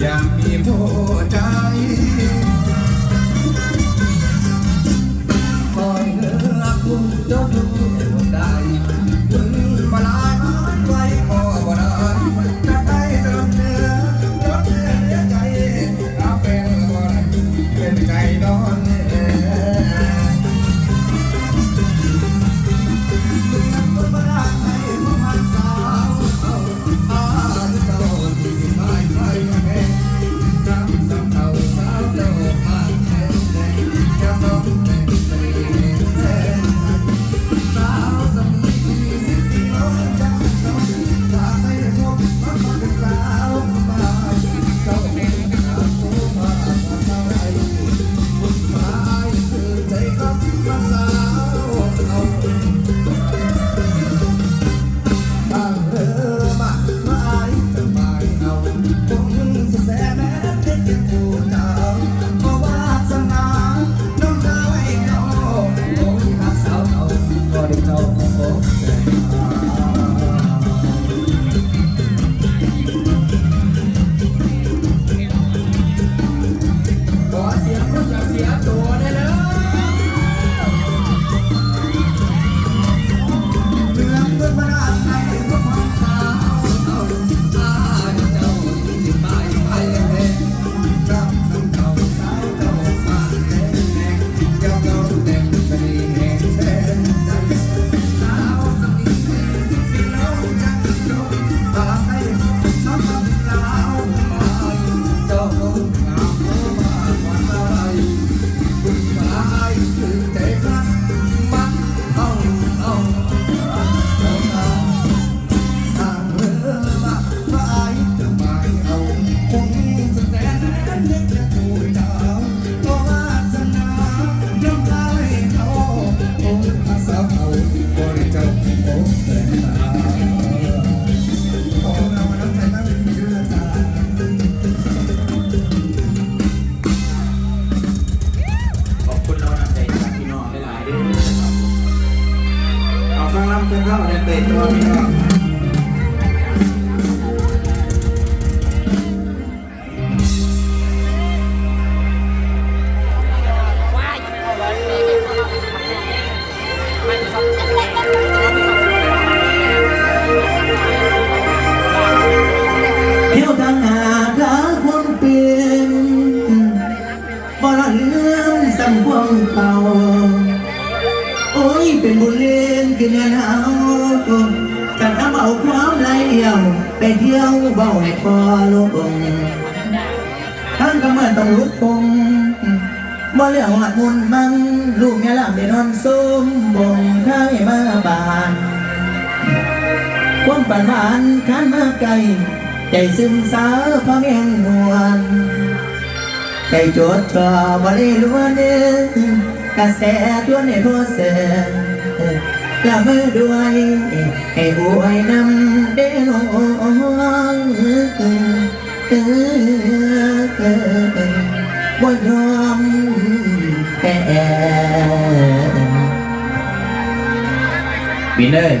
อย่ามีโม่จ ของใจ เพิ่งเข้าในเตะตัวพี่น้องเที่ยวทางหาทางคนเปลี่ยนบ่ละเรื่องสัมพวงเก่าโอ้ ยเป็นบุญเล่นกินเงินเอาจะทำเอาความไรเดียว ไปเที่ยวเบาให้พอลงทั้งก็มาต้องลุกคงบ่เลี้ยวหัดมุนมังลูกแม่ลำได้นอนส้มบ่งข้ายมาบานความฝันหวานขันมาไกลใจซึมซาพะแมงมวน ใจจดจ่อบริลวนเนื้อกระแสตัวในทั่วเสละมือด้วยให้หวยนำเด้นองบ่ยอมแพ้ปีเนย